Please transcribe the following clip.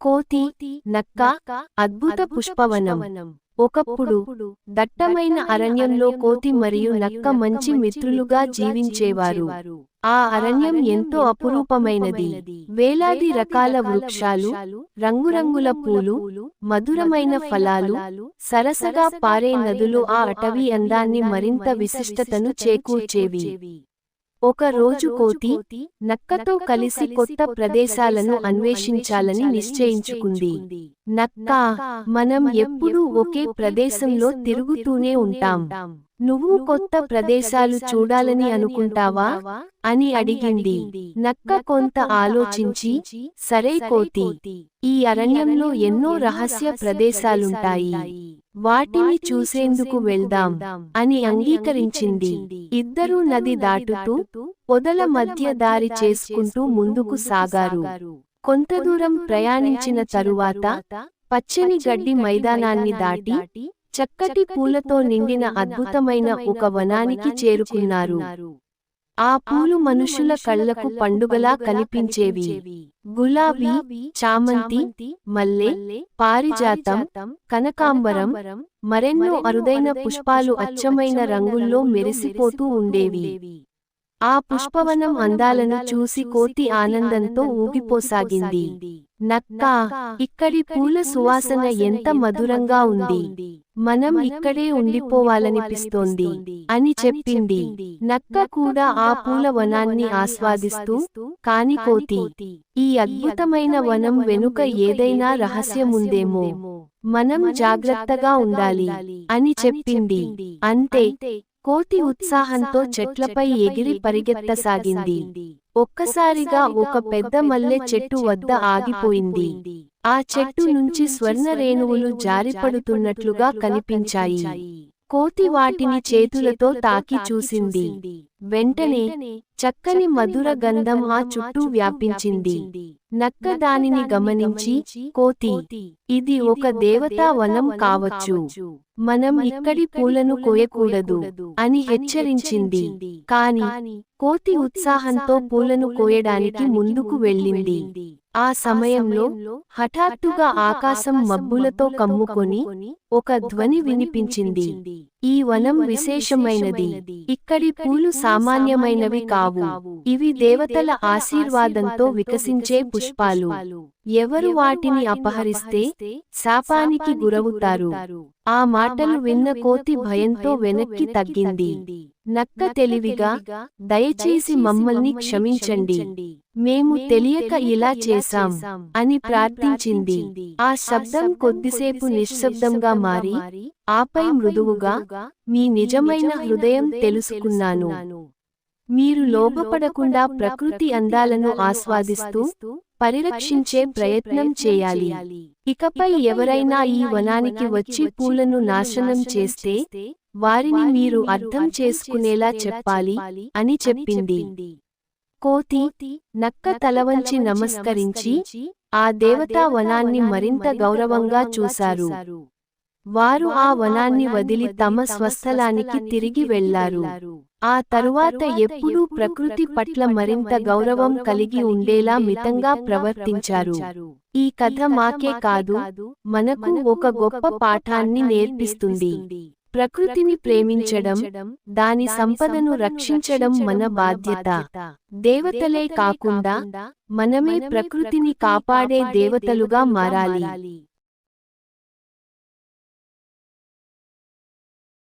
కోతి నక్క అద్భుత పుష్పవనం. ఒకప్పుడు దట్టమైన అరణ్యంలో కోతి మరియు నక్క మంచి మిత్రులుగా జీవించేవారు. ఆ అరణ్యం ఎంతో అపురూపమైనది. వేలాది రకాల వృక్షాలు రంగురంగుల పూలు మధురమైన ఫలాలు సరసగా పారే నదులు ఆ అటవీ అందాన్ని మరింత విశిష్టతను చేకూర్చేవి. ఒక రోజు కోతి నక్కతో కలిసి కొత్త ప్రదేశాలను అన్వేషించాలని నిశ్చయించుకుంది. నక్క మనం ఎప్పుడూ ఒకే ప్రదేశంలో తిరుగుతూనే ఉంటాం. నువ్వు కొత్త ప్రదేశాలు చూడాలని అనుకుంటావా? అని అడిగింది. నక్క కొంత ఆలోచించి సరే కోతి ఈ అరణ్యంలో ఎన్నో రహస్య ప్రదేశాలుంటాయి. వాటిని చూసేందుకు వెళ్దాం అని అంగీకరించింది. ఇద్దరూ నది దాటుతూ పొదల మధ్య దారి చేసుకుంటూ ముందుకు సాగారు. కొంత దూరం ప్రయాణించిన తరువాత పచ్చని గడ్డి మైదానాన్ని దాటి చక్కటి పూలతో నిండిన అద్భుతమైన ఒక వనానికి చేరుకున్నారు. ఆ పూలు మనుషుల కళ్ళకు పండుగలా కనిపించేవి. గులాబీ చామంతి మల్లె పారిజాతం కనకాంబరం మరెన్నో అరుదైన పుష్పాలు అచ్చమైన రంగుల్లో మెరిసిపోతూ ఉండేవి. ఆ పుష్పవనం అందాలను చూసి కోతి ఆనందంతో ఊగిపోసాగింది. నక్క ఇక్కడి పూల సువాసన ఎంత మధురంగా ఉంది. మనం ఇక్కడే ఉండిపోవాలనిపిస్తోంది అని చెప్పింది. నక్క కూడా ఆ పూల వనాన్ని ఆస్వాదిస్తూ కాని కోతి ఈ అద్భుతమైన వనం వెనుక ఏదైనా రహస్యముందేమో. మనం జాగ్రత్తగా ఉండాలి అని చెప్పింది. అంతే కోతి ఉత్సాహంతో చెట్లపై ఎగిరి పరిగెత్తసాగింది. ఒక్కసారిగా ఒక పెద్ద మల్లె చెట్టు వద్ద ఆగిపోయింది. ఆ చెట్టు నుంచి స్వర్ణ రేణువులు జారిపడుతున్నట్లుగా కనిపించాయి. కోతి వాటిని చేతులతో తాకి చూసింది. వెంటనే చక్కని మధుర గంధం ఆ చుట్టూ వ్యాపించింది. నక్క దానిని గమనించి కోతి ఇది ఒక దేవతా వనం కావచ్చు. మనం ఇక్కడి పూలను కోయకూడదు అని హెచ్చరించింది. కాని కోతి ఉత్సాహంతో పూలను కోయడానికి ముందుకు వెళ్ళింది. ఆ సమయంలో హఠాత్తుగా ఆకాశం మబ్బులతో కమ్ముకొని ఒక ధ్వని వినిపించింది. ఈ వనం విశేషమైనది. ఇక్కడి పూలు సామాన్యమైనవి కావు. ఇవి దేవతల ఆశీర్వాదంతో వికసించే పుష్పాలు. ఎవరు వాటిని అపహరిస్తే శాపానికి గురవుతారు. ఆ మాటలు విన్న కోతి భయంతో వెనక్కి తగ్గింది. నక్క తెలివిగా దయచేసి మమ్మల్ని క్షమించండి. మేము తెలియక ఇలా చేశాం అని ప్రార్థించింది. ఆ శబ్దం కొద్దిసేపు నిశ్శబ్దంగా మారి ఆపై మృదువుగా మీ నిజమైన హృదయం తెలుసుకున్నాను. మీరు లోపపడకుండా ప్రకృతి అందాలను ఆస్వాదిస్తూ పరిరక్షించే ప్రయత్నం చేయాలి. ఇకపై ఎవరైనా ఈ వనానికి వచ్చి పూలను నాశనం చేస్తే వారిని మీరు అర్థం చేసుకునేలా చెప్పాలి అని చెప్పింది. కోతి నక్క తలవంచి నమస్కరించి ఆ దేవతా వనాన్ని మరింత గౌరవంగా చూశారు. వారు ఆ వనాన్ని వదిలి తమ స్వస్థలానికి తిరిగి వెళ్ళారు ఆ తరువాత ఎప్పుడూ ప్రకృతి పట్ల మరింత గౌరవం కలిగి ఉండేలా మితంగా ప్రవర్తించారు. ఈ కథ మాకే కాదు మనకు ఒక గొప్ప పాఠాన్ని నేర్పిస్తుంది. ప్రకృతిని ప్రేమించడం దాని సంపదను రక్షించడం మన బాధ్యత. దేవతలే కాకుండా మనమే ప్రకృతిని కాపాడే దేవతలుగా మారాలి.